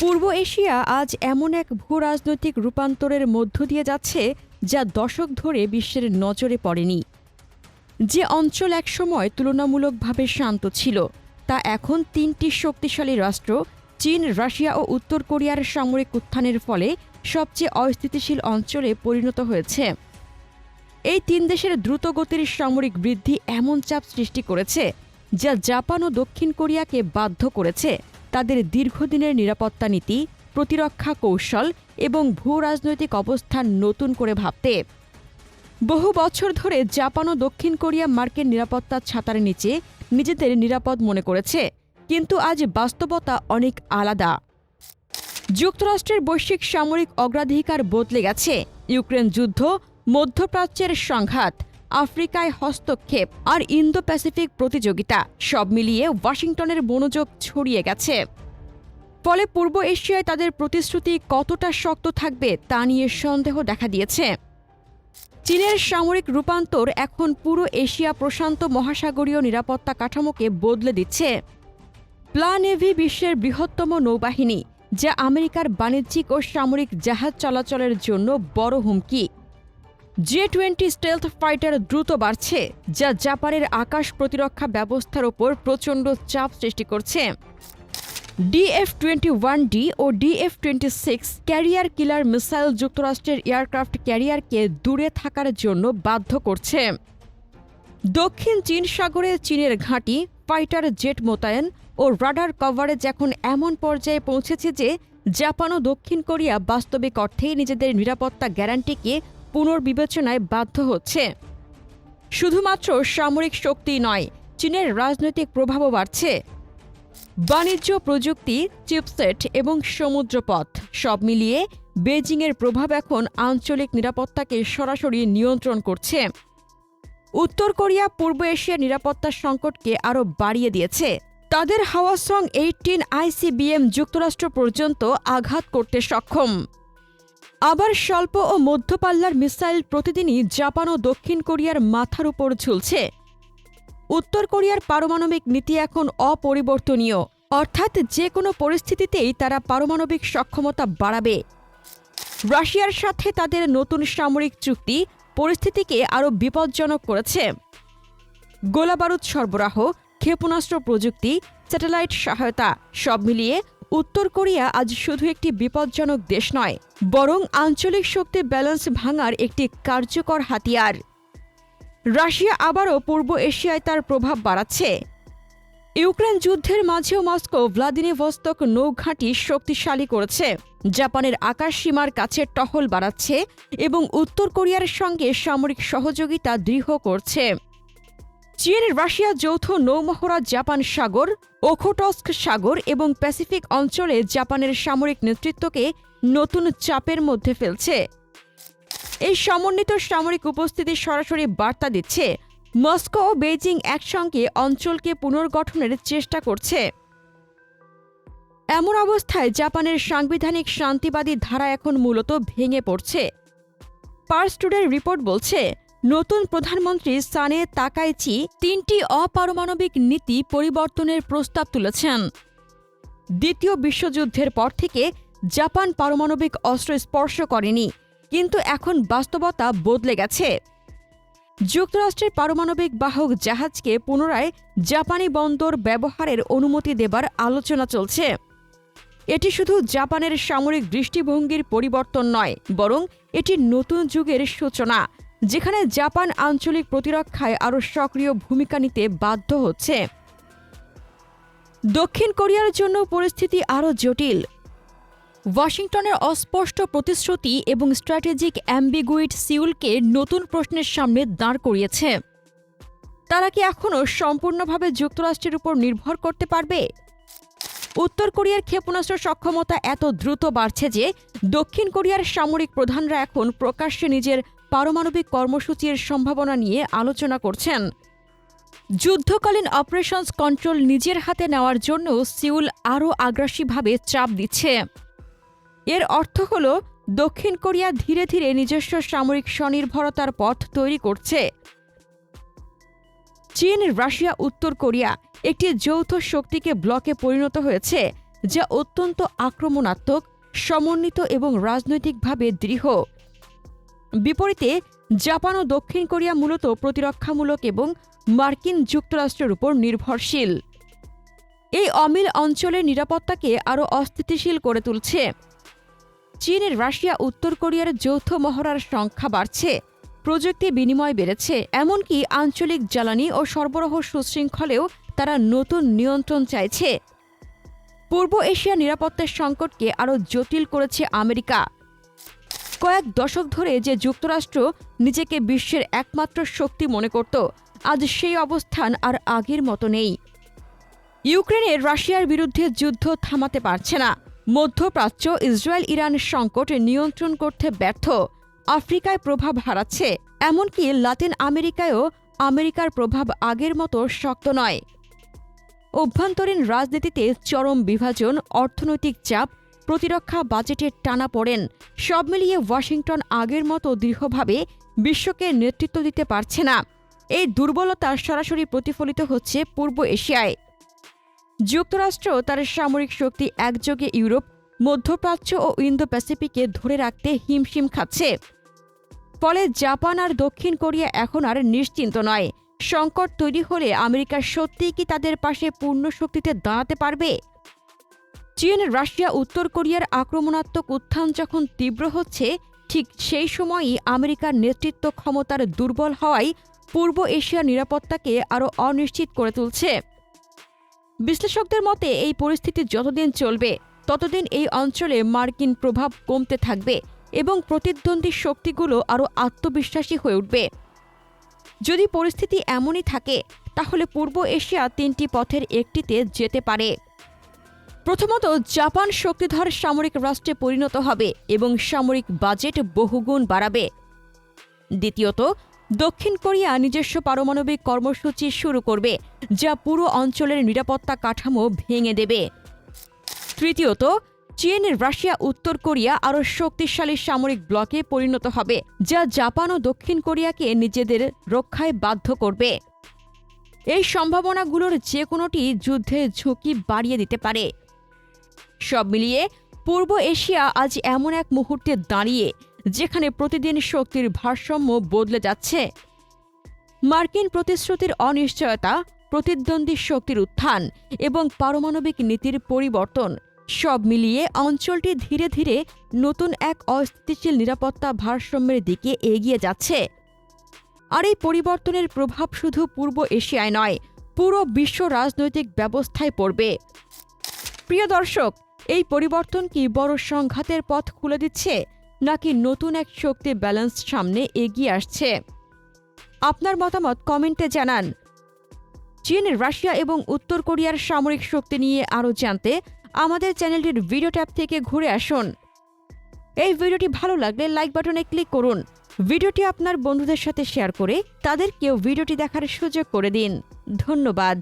পূর্ব Asia আজ এমন এক ভূ রাজনৈতিক রূপান্তরের মধ্য দিয়ে যাচ্ছে, যা দশক ধরে বিশ্বের নজরে পড়েনি। যে অঞ্চল একসময় তুলনামূলকভাবে শান্ত ছিল, তা এখন তিনটি শক্তিশালী রাষ্ট্র, চীন, রাশিয়া ও উত্তর কোরিয়ার সামরিক উত্থানের ফলে সবচেয়ে অস্থিতিশীল অঞ্চলে পরিণত হয়েছে। এই তিন দেশের দ্রুতগতির সামরিক বৃদ্ধি এমন চাপ সৃষ্টি করেছে, যা জাপান ও দক্ষিণ কোরিয়াকে বাধ্য করেছে। তাদের দীর্ঘদিনের নিরাপত্তা নীতি, প্রতিরক্ষা কৌশল এবং ভূ রাজনৈতিক অবস্থান নতুন করে ভাবতে। বহু বছর ধরে জাপান ও দক্ষিণ কোরিয়া মার্কের নিরাপত্তার ছাতার নিচে নিজেদের নিরাপদ মনে করেছে, কিন্তু আজ বাস্তবতা অনেক আলাদা। যুক্তরাষ্ট্রের বৈশ্বিক সামরিক অগ্রাধিকার বদলে গেছে, ইউক্রেন যুদ্ধ, মধ্যপ্রাচ্যের সংঘাত আফ্রিকায় হস্তক্ষেপ আর ইন্দো প্যাসিফিক প্রতিযোগিতা সব মিলিয়ে ওয়াশিংটনের মনোযোগ ছড়িয়ে গেছে। ফলে পূর্ব এশিয়ায় তাদের প্রতিশ্রুতি কতটা শক্ত থাকবে তা নিয়ে সন্দেহ দেখা দিয়েছে। চীনের সামরিক রূপান্তর এখন পুরো এশিয়া প্রশান্ত মহাসাগরীয় নিরাপত্তা কাঠামোকে বদলে দিচ্ছে। প্লা নেভি বিশ্বের বৃহত্তম নৌবাহিনী, যা আমেরিকার বাণিজ্যিক ও সামরিক জাহাজ চলাচলের জন্য বড় হুমকি। জে টোয়েন্টি স্টেলথ ফাইটার দ্রুত বাড়ছে, যা জাপানের আকাশ প্রতিরক্ষা ব্যবস্থার ওপর প্রচণ্ড চাপ সৃষ্টি করছে। ডিএফ টোয়েন্টি ওয়ান ডি ও DF twenty six carrier killer missile যুক্তরাষ্ট্রের এয়ারক্রাফট ক্যারিয়ারকে দূরে থাকার জন্য বাধ্য করছে। দক্ষিণ চীন সাগরে চীনের ঘাঁটি, ফাইটার জেট মোতায়েন ও রাডার কভারেজ এখন এমন পর্যায়ে পৌঁছেছে যে জাপান ও দক্ষিণ কোরিয়া বাস্তবিক অর্থেই নিজেদের নিরাপত্তা গ্যারান্টিকে পুনর্বিবেচনায় বাধ্য হচ্ছে। শুধুমাত্র সামরিক শক্তি নয়, চীনের রাজনৈতিক প্রভাবও বাড়ছে। বাণিজ্য, প্রযুক্তি, চিপসেট এবং সমুদ্রপথ সব মিলিয়ে বেজিংয়ের প্রভাব এখন আঞ্চলিক নিরাপত্তাকে সরাসরি নিয়ন্ত্রণ করছে। উত্তর কোরিয়া, পূর্ব এশিয়ার নিরাপত্তার সংকটকে আরও বাড়িয়ে দিয়েছে। তাদের হাওয়াসং এইটিন আইসিবিএম যুক্তরাষ্ট্র পর্যন্ত আঘাত করতে সক্ষম। আবার স্বল্প ও মধ্যপাল্লার মিসাইল প্রতিদিনই জাপান ও দক্ষিণ কোরিয়ার মাথার উপর ঝুলছে। উত্তর কোরিয়ার পারমাণবিক নীতি এখন অপরিবর্তনীয়, অর্থাৎ যে কোনো পরিস্থিতিতেই তারা পারমাণবিক সক্ষমতা বাড়াবে। রাশিয়ার সাথে তাদের নতুন সামরিক চুক্তি পরিস্থিতিকে আরও বিপজ্জনক করেছে। গোলাবারুদ সরবরাহ, ক্ষেপণাস্ত্র প্রযুক্তি, স্যাটেলাইট সহায়তা সব মিলিয়ে উত্তর কোরিয়া আজ শুধু একটি বিপজ্জনক দেশ নয়, বরং আঞ্চলিক শক্তি ব্যালেন্স ভাঙার একটি কার্যকর হাতিয়ার। রাশিয়া আবারও পূর্ব এশিয়ায় তার প্রভাব বাড়াচ্ছে। ইউক্রেন যুদ্ধের মাঝেও মস্কো ভ্লাদিনিভস্তক নৌঘাঁটি শক্তিশালী করেছে, জাপানের আকাশ সীমার কাছে টহল বাড়াচ্ছে এবং উত্তর কোরিয়ার সঙ্গে সামরিক সহযোগিতা দৃঢ় করছে। চীন, রাশিয়া যৌথ নৌমহড়া জাপান সাগর, ওখোটস্ক সাগর এবং প্যাসিফিক অঞ্চলে জাপানের সামরিক নেতৃত্বকে নতুন চাপের মধ্যে ফেলছে। এই সমন্বিত সামরিক উপস্থিতি সরাসরি বার্তা দিচ্ছে। মস্কো ও বেইজিং একসঙ্গে অঞ্চলকে পুনর্গঠনের চেষ্টা করছে। এমন অবস্থায় জাপানের সাংবিধানিক শান্তিবাদী ধারা এখন মূলত ভেঙে পড়ছে। পার্স টুডের রিপোর্ট বলছে নতুন প্রধানমন্ত্রী সানে তাকাইচি তিনটি অপারমাণবিক নীতি পরিবর্তনের প্রস্তাব তুলেছেন। দ্বিতীয় বিশ্বযুদ্ধের পর থেকে জাপান পারমাণবিক অস্ত্র স্পর্শ করেনি, কিন্তু এখন বাস্তবতা বদলে গেছে। যুক্তরাষ্ট্রের পারমাণবিক বাহক জাহাজকে পুনরায় জাপানি বন্দর ব্যবহারের অনুমতি দেবার আলোচনা চলছে। এটি শুধু জাপানের সামরিক দৃষ্টিভঙ্গির পরিবর্তন নয়, বরং এটি নতুন যুগের সূচনা। যেখানে জাপান আঞ্চলিক প্রতিরক্ষায় আরও সক্রিয় ভূমিকা নিতে বাধ্য হচ্ছে। দক্ষিণ কোরিয়ার জন্য পরিস্থিতি আরও জটিল। ওয়াশিংটনের অস্পষ্ট প্রতিশ্রুতি এবং স্ট্র্যাটেজিক অ্যাম্বিগুইট সিউলকে নতুন প্রশ্নের সামনে দাঁড় করিয়েছে। তারা কি এখনও সম্পূর্ণভাবে যুক্তরাষ্ট্রের উপর নির্ভর করতে পারবে? উত্তর কোরিয়ার ক্ষেপণাস্ত্র সক্ষমতা এত দ্রুত বাড়ছে যে দক্ষিণ কোরিয়ার সামরিক প্রধানরা এখন প্রকাশ্যে নিজের পারমাণবিক কর্মসূচির সম্ভাবনা নিয়ে আলোচনা করছেন। যুদ্ধকালীন অপারেশনস কন্ট্রোল নিজের হাতে নেওয়ার জন্য সিউল আরও আগ্রাসীভাবে চাপ দিচ্ছে। এর অর্থ হল, দক্ষিণ কোরিয়া ধীরে ধীরে নিজস্ব সামরিক স্বনির্ভরতার পথ তৈরি করছে। চীন, রাশিয়া, উত্তর কোরিয়া একটি যৌথ শক্তিকে ব্লকে পরিণত হয়েছে, যা অত্যন্ত আক্রমণাত্মক, সমন্বিত এবং রাজনৈতিকভাবে দৃঢ়। বিপরীতে, জাপান ও দক্ষিণ কোরিয়া মূলত প্রতিরক্ষামূলক এবং মার্কিন যুক্তরাষ্ট্রের উপর নির্ভরশীল। এই অমিল অঞ্চলের নিরাপত্তাকে আরও অস্থিতিশীল করে তুলছে। চীনের রাশিয়া, উত্তর কোরিয়ার যৌথ মহড়ার সংখ্যা বাড়ছে, প্রযুক্তি বিনিময় বেড়েছে, এমনকি আঞ্চলিক জ্বালানি ও সরবরাহ সুশৃঙ্খলেও তারা নতুন নিয়ন্ত্রণ চাইছে। পূর্ব এশিয়া নিরাপত্তার সংকটকে আরও জটিল করেছে আমেরিকা। কয়েক দশক ধরে যে যুক্তরাষ্ট্র নিজেকে বিশ্বের একমাত্র শক্তি মনে করত, আজ সেই অবস্থান আর আগের মতো নেই। ইউক্রেনে রাশিয়ার বিরুদ্ধে যুদ্ধ থামাতে পারছে না। মধ্যপ্রাচ্য, ইসরায়েল, ইরান সংকট নিয়ন্ত্রণ করতে ব্যর্থ। আফ্রিকায় প্রভাব হারাচ্ছে, এমনকি লাতিন আমেরিকায়ও আমেরিকার প্রভাব আগের মতো শক্ত নয়। অভ্যন্তরীণ রাজনীতিতে চরম বিভাজন, অর্থনৈতিক চাপ প্রতিরক্ষা বাজেটের টানা পড়েন। সব মিলিয়ে ওয়াশিংটন আগের মতো দৃঢ়ভাবে বিশ্বকে নেতৃত্ব দিতে পারছে না। এই দুর্বলতা সরাসরি প্রতিফলিত হচ্ছে পূর্ব এশিয়ায়। যুক্তরাষ্ট্র তার সামরিক শক্তি একযোগে ইউরোপ, মধ্যপ্রাচ্য ও ইন্দো প্যাসিফিকে ধরে রাখতে হিমশিম খাচ্ছে। ফলে জাপান আর দক্ষিণ কোরিয়া এখন আর নিশ্চিন্ত নয়। সংকট তৈরি হলে আমেরিকা সত্যিই কি তাদের পাশে পূর্ণ শক্তিতে দাঁড়াতে পারবে? চীন রাশিয়া উত্তর কোরিয়ার আক্রমণাত্মক উত্থান যখন তীব্র হচ্ছে, ঠিক সেই সময়ই আমেরিকার নেতৃত্ব ক্ষমতার দুর্বল হওয়ায় পূর্ব এশিয়ার নিরাপত্তাকে আরও অনিশ্চিত করে তুলছে। বিশ্লেষকদের মতে, এই পরিস্থিতি যতদিন চলবে, ততদিন এই অঞ্চলে মার্কিন প্রভাব কমতে থাকবে এবং প্রতিদ্বন্দ্বী শক্তিগুলো আরও আত্মবিশ্বাসী হয়ে উঠবে। যদি পরিস্থিতি এমনই থাকে, তাহলে পূর্ব এশিয়া তিনটি পথের একটিতে যেতে পারে। প্রথমত, জাপান শক্তিধর সামরিক রাষ্ট্রে পরিণত হবে এবং সামরিক বাজেট বহুগুণ বাড়াবে। দ্বিতীয়ত, দক্ষিণ কোরিয়া নিজস্ব পারমাণবিক কর্মসূচি শুরু করবে, যা পুরো অঞ্চলের নিরাপত্তা কাঠামো ভেঙে দেবে। তৃতীয়ত, চীন, রাশিয়া, উত্তর কোরিয়া আরও শক্তিশালী সামরিক ব্লকে পরিণত হবে, যা জাপান ও দক্ষিণ কোরিয়াকে নিজেদের রক্ষায় বাধ্য করবে। এই সম্ভাবনাগুলোর যে কোনোটি যুদ্ধের ঝুঁকি বাড়িয়ে দিতে পারে। সব মিলিয়ে পূর্ব এশিয়া আজ এমন এক মুহূর্তে দাঁড়িয়ে, যেখানে প্রতিদিন শক্তির ভারসাম্য বদলে যাচ্ছে। মার্কিন প্রতিশ্রুতির অনিশ্চয়তা, প্রতিদ্বন্দ্বী শক্তির উত্থান এবং পারমাণবিক নীতির পরিবর্তন সব মিলিয়ে অঞ্চলটি ধীরে ধীরে নতুন এক অস্থিতিশীল নিরাপত্তা ভারসাম্যের দিকে এগিয়ে যাচ্ছে। আর এই পরিবর্তনের প্রভাব শুধু পূর্ব এশিয়ায় নয়, পুরো বিশ্ব রাজনৈতিক ব্যবস্থায় পড়বে। প্রিয় দর্শক এই পরিবর্তন কি বড় সংঘাতের পথ খুলে দিচ্ছে, নাকি নতুন এক শক্তি ব্যালেন্স সামনে এগিয়ে আসছে? আপনার মতামত কমেন্টে জানান। চীন, রাশিয়া এবং উত্তর কোরিয়ার সামরিক শক্তি নিয়ে আরও জানতে আমাদের চ্যানেলটির ভিডিও ট্যাব থেকে ঘুরে আসুন। এই ভিডিওটি ভালো লাগলে লাইক বাটনে ক্লিক করুন। ভিডিওটি আপনার বন্ধুদের সাথে শেয়ার করে তাদেরকেও ভিডিওটি দেখার সুযোগ করে দিন। ধন্যবাদ।